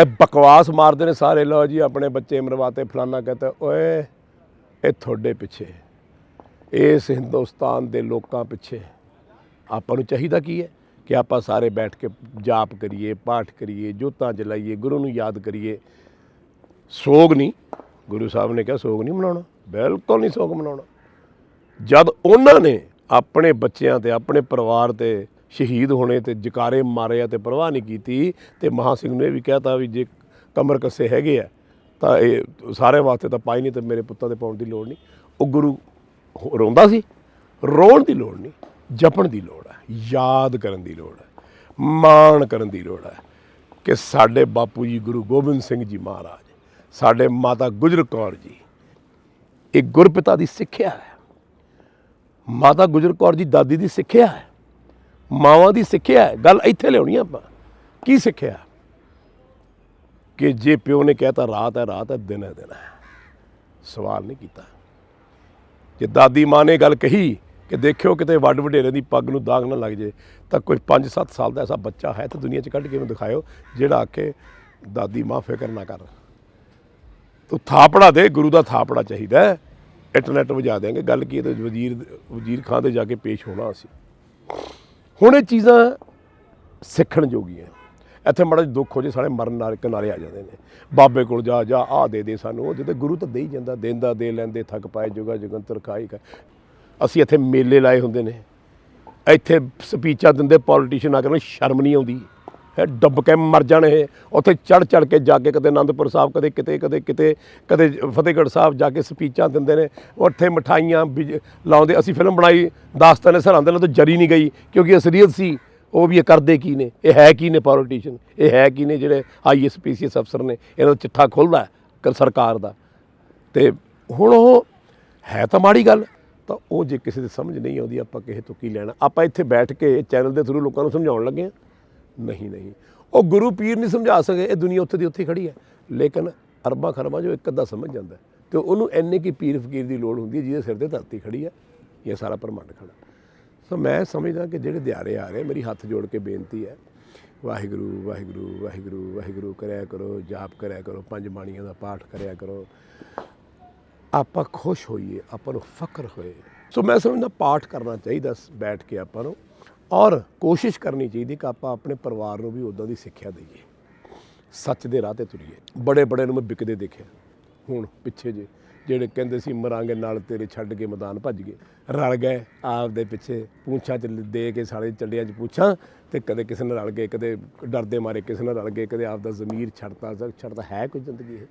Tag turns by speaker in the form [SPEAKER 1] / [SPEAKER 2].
[SPEAKER 1] ਇਹ ਬਕਵਾਸ ਮਾਰਦੇ ਨੇ ਸਾਰੇ। ਲੋ ਜੀ, ਆਪਣੇ ਬੱਚੇ ਮਰਵਾਤੇ, ਫਲਾਨਾ ਕਹਤੇ, ਓਏ, ਇਹ ਤੁਹਾਡੇ ਪਿੱਛੇ ਇਸ ਹਿੰਦੁਸਤਾਨ ਦੇ ਲੋਕਾਂ ਪਿੱਛੇ ਆਪਾਂ ਨੂੰ ਚਾਹੀਦਾ ਕੀ ਹੈ? ਕਿ ਆਪਾਂ ਸਾਰੇ ਬੈਠ ਕੇ ਜਾਪ ਕਰੀਏ, ਪਾਠ ਕਰੀਏ, ਜੋਤਾਂ ਜਲਾਈਏ, ਗੁਰੂ ਨੂੰ ਯਾਦ ਕਰੀਏ। ਸੋਗ ਨਹੀਂ। ਗੁਰੂ ਸਾਹਿਬ ਨੇ ਕਿਹਾ, ਸੋਗ ਨਹੀਂ ਮਨਾਉਣਾ। ਬਿਲਕੁਲ ਨਹੀਂ ਸੋਗ ਮਨਾਉਣਾ। ਜਦ ਉਹਨਾਂ ਨੇ ਆਪਣੇ ਬੱਚਿਆਂ ਤੇ, ਆਪਣੇ ਪਰਿਵਾਰ ਤੇ ਸ਼ਹੀਦ ਹੋਣੇ ਤੇ ਜਕਾਰੇ ਮਾਰੇ ਆ ਤੇ ਪਰਵਾਹ ਨਹੀਂ ਕੀਤੀ ਤੇ ਮਹਾ ਸਿੰਘ ਨੇ ਇਹ ਵੀ ਕਹਿਤਾ ਵੀ ਜੇ ਕਮਰ ਕੱਸੇ ਹੈਗੇ ਆ, ਤਾਂ ਇਹ ਸਾਰੇ ਵਾਸਤੇ ਤਾਂ ਪਾਈ ਨਹੀਂ ਤੇ ਮੇਰੇ ਪੁੱਤਾਂ ਦੇ ਪਾਉਣ ਦੀ ਲੋੜ ਨਹੀਂ। ਉਹ ਗੁਰੂ ਹੋ- ਰੋਂਦਾ ਸੀ, ਰੋਣ ਦੀ ਲੋੜ ਨਹੀਂ, ਜਪਣ ਦੀ ਲੋੜ ਹੈ ਯਾਦ ਕਰਨ ਦੀ ਲੋੜ ਹੈ ਮਾਣ ਕਰਨ ਦੀ ਲੋੜ ਹੈ ਕਿ ਸਾਡੇ ਬਾਪੂ ਜੀ ਗੁਰੂ ਗੋਬਿੰਦ ਸਿੰਘ ਜੀ ਮਹਾਰਾਜ, ਸਾਡੇ ਮਾਤਾ ਗੁਜਰ ਕੌਰ ਜੀ, ਇਹ ਗੁਰਪਿਤਾ ਦੀ ਸਿੱਖਿਆ ਹੈ। ਮਾਤਾ ਗੁਜਰ ਕੌਰ ਜੀ ਦਾਦੀ ਦੀ ਸਿੱਖਿਆ ਹੈ। ਮਾਵਾਂ ਦੀ ਸਿੱਖਿਆ ਹੈ। ਗੱਲ ਇੱਥੇ ਲਿਆਉਣੀ ਆ ਆਪਾਂ। ਕੀ ਸਿੱਖਿਆ? ਕਿ ਜੇ ਪਿਓ ਨੇ ਕਹਿਤਾ, ਰਾਤ ਹੈ ਰਾਤ ਹੈ, ਦਿਨ ਹੈ ਦਿਨ ਹੈ। ਸਵਾਲ ਨਹੀਂ ਕੀਤਾ। ਜੇ ਦਾਦੀ ਮਾਂ ਨੇ ਗੱਲ ਕਹੀ ਕਿ ਦੇਖਿਓ ਕਿਤੇ ਵੱਡ ਵਡੇਰੇ ਦੀ ਪੱਗ ਨੂੰ ਦਾਗ ਨਾ ਲੱਗ ਜੇ, ਤਾਂ ਕੋਈ 5-7 ਸਾਲ ਦਾ ਐਸਾ ਬੱਚਾ ਹੈ ਤਾਂ ਦੁਨੀਆ 'ਚ ਕੱਢ ਕੇ ਉਹਨੂੰ ਦਿਖਾਇਓ, ਜਿਹੜਾ ਆਖੇ ਦਾਦੀ ਮਾਂ ਫਿਕਰ ਨਾ ਕਰ। ਤੂੰ ਥਾਪੜਾ ਦੇ, ਗੁਰੂ ਦਾ ਥਾਪੜਾ ਚਾਹੀਦਾ ਹੈ। ਇੰਟਰਨੈਟ ਵਜਾ ਦੇਾਂਗੇ ਗੱਲ ਕੀ ਹੈ ਤੇ ਵਜ਼ੀਰ ਵਜ਼ੀਰ ਖਾਨ ਦੇ ਜਾ ਕੇ ਪੇਸ਼ ਹੋਣਾ ਅਸੀਂ। ਹੁਣ ਇਹ ਚੀਜ਼ਾਂ ਸਿੱਖਣ ਜੋਗੀਆਂ ਇੱਥੇ ਮਾੜਾ ਦੁੱਖ ਹੋ ਜੇ, ਸਾਰੇ ਮਰਨ ਨਾਲ ਕਿਨਾਰੇ ਆ ਜਾਂਦੇ ਨੇ। ਬਾਬੇ ਕੋਲ ਜਾ ਜਾ, ਆ ਦੇ ਦੇ ਸਾਨੂੰ। ਉਹ ਜਿਹਦੇ ਗੁਰੂ ਤਾਂ ਦੇ ਹੀ ਜਾਂਦਾ ਦੇਂਦਾ ਦੇ ਲੈਂਦੇ ਥੱਕ ਪਾਏ, ਜੁਗਾ, ਜੁਗੰਤਰ ਖਾਈ ਖਾ ਅਸੀਂ ਇੱਥੇ ਮੇਲੇ ਲਾਏ ਹੁੰਦੇ ਨੇ। ਇੱਥੇ ਸਪੀਚਾਂ ਦਿੰਦੇ ਪੋਲੀਟੀਸ਼ੀਅਨ ਆ ਕੇ ਸ਼ਰਮ ਨਹੀਂ ਆਉਂਦੀ। ਡੁੱਬ ਕੇ ਮਰ ਜਾਣ ਇਹ। ਉੱਥੇ ਚੜ ਚੜ ਕੇ ਜਾ ਕੇ ਕਦੇ ਆਨੰਦਪੁਰ ਸਾਹਿਬ, ਕਦੇ ਕਿਤੇ ਕਦੇ ਕਿਤੇ, ਕਦੇ ਫਤਿਹਗੜ੍ਹ ਸਾਹਿਬ ਜਾ ਕੇ ਸਪੀਚਾਂ ਦਿੰਦੇ ਨੇ। ਉੱਥੇ ਮਠਾਈਆਂ ਬਿਜ- ਲਾਉਂਦੇ। ਅਸੀਂ ਫਿਲਮ ਬਣਾਈ, ਦਾਸਤਾਨ ਸਰਹੰਦ ਨਾਲ ਤਾਂ ਜਰੀ ਨਹੀਂ ਗਈ, ਕਿਉਂਕਿ ਅਸਲੀਅਤ ਸੀ। ਉਹ ਵੀ ਇਹ ਕਰਦੇ ਕੀ ਨੇ? ਇਹ ਹੈ ਕੀ ਨੇ ਪੋਲੀਟੀਸ਼ੀਅਨ ਇਹ ਹੈ ਕੀ ਨੇ ਜਿਹੜੇ ਆਈਐਸ ਪੀਸੀਐਸ ਅਫਸਰ ਨੇ? ਇਹਨਾਂ ਦਾ ਚਿੱਠਾ ਖੁੱਲਦਾ ਸਰਕਾਰ ਦਾ। ਤੇ ਹੁਣ ਉਹ ਹੈ ਤਾਂ ਮਾੜੀ ਗੱਲ, ਤਾਂ ਉਹ ਜੇ ਕਿਸੇ ਦੀ ਸਮਝ ਨਹੀਂ ਆਉਂਦੀ, ਆਪਾਂ ਕਿਸੇ ਤੋਂ ਕੀ ਲੈਣਾ? ਆਪਾਂ ਇੱਥੇ ਬੈਠ ਕੇ ਚੈਨਲ ਦੇ ਥਰੂ ਲੋਕਾਂ ਨੂੰ ਸਮਝਾਉਣ ਲੱਗੇ ਹਾਂ। ਨਹੀਂ ਨਹੀਂ। ਉਹ ਗੁਰੂ ਪੀਰ ਨਹੀਂ ਸਮਝਾ ਸਕੇ ਇਹ ਦੁਨੀਆ ਉੱਥੇ ਦੀ ਉੱਥੇ ਖੜੀ ਹੈ। ਲੇਕਿਨ ਅਰਬਾਂ ਖਰਬਾਂ ਜੋ ਇੱਕ ਅੱਧਾ ਸਮਝ ਜਾਂਦਾ ਹੈ, ਤੇ ਉਹਨੂੰ ਐਨੇ ਕੀ ਪੀਰ ਫਕੀਰ ਦੀ ਲੋੜ ਹੁੰਦੀ ਹੈ ਜਿਹਦੇ ਸਿਰ ਤੇ ਧਰਤੀ ਖੜੀ ਹੈ ਇਹ ਸਾਰਾ ਬ੍ਰਹਮੰਡ ਖੜਾ। ਸੋ ਮੈਂ ਸਮਝਦਾ ਕਿ ਜਿਹੜੇ ਦਿਹਾੜੇ ਆ ਰਹੇ ਮੇਰੀ ਹੱਥ ਜੋੜ ਕੇ ਬੇਨਤੀ ਹੈ ਵਾਹਿਗੁਰੂ ਵਾਹਿਗੁਰੂ ਵਾਹਿਗੁਰੂ ਵਾਹਿਗੁਰੂ ਕਰਿਆ ਕਰੋ ਜਾਪ ਕਰਿਆ ਕਰੋ ਪੰਜ ਬਾਣੀਆਂ ਦਾ ਪਾਠ ਕਰਿਆ ਕਰੋ। ਆਪਾਂ ਖੁਸ਼ ਹੋਈਏ ਆਪਾਂ ਨੂੰ ਫਕਰ ਹੋਏ। ਸੋ ਮੈਂ ਸਮਝਦਾ ਪਾਠ ਕਰਨਾ ਚਾਹੀਦਾ ਬੈਠ ਕੇ ਆਪਾਂ ਨੂੰ। ਔਰ ਕੋਸ਼ਿਸ਼ ਕਰਨੀ ਚਾਹੀਦੀ ਕਿ ਆਪਾਂ ਆਪਣੇ ਪਰਿਵਾਰ ਨੂੰ ਵੀ ਉਦਾਂ ਦੀ ਸਿੱਖਿਆ ਦਈਏ। ਸੱਚ ਦੇ ਰਾਹ ਤੇ ਤੁਰੀਏ। ਬੜੇ ਬੜੇ ਨੂੰ ਮੈਂ ਵਿਕਦੇ ਦੇਖਿਆ। ਹੁਣ ਪਿੱਛੇ ਜੇ ਜਿਹੜੇ ਕਹਿੰਦੇ ਸੀ, ਮਰਾਂਗੇ ਨਾਲ ਤੇਰੇ ਛੱਡ ਕੇ ਮੈਦਾਨ ਭੱਜ ਗਏ। ਰਲ ਗਏ ਆਪ ਦੇ ਪਿੱਛੇ ਪੂੰਛਾਂ ਚ ਦੇ ਕੇ ਸਾਲੇ ਚੱਲਿਆਂ ਚ ਪੂੰਛਾਂ ਤੇ ਕਦੇ ਕਿਸੇ ਨਾਲ ਰਲ ਗਏ, ਕਦੇ ਡਰਦੇ ਮਾਰੇ ਕਿਸੇ ਨਾਲ ਰਲ ਗਏ, ਕਦੇ ਆਪਦਾ ਜ਼ਮੀਰ ਛੱਡਤਾ ਛੱਡਦਾ ਹੈ ਕੋਈ ਜ਼ਿੰਦਗੀ ਇਹ?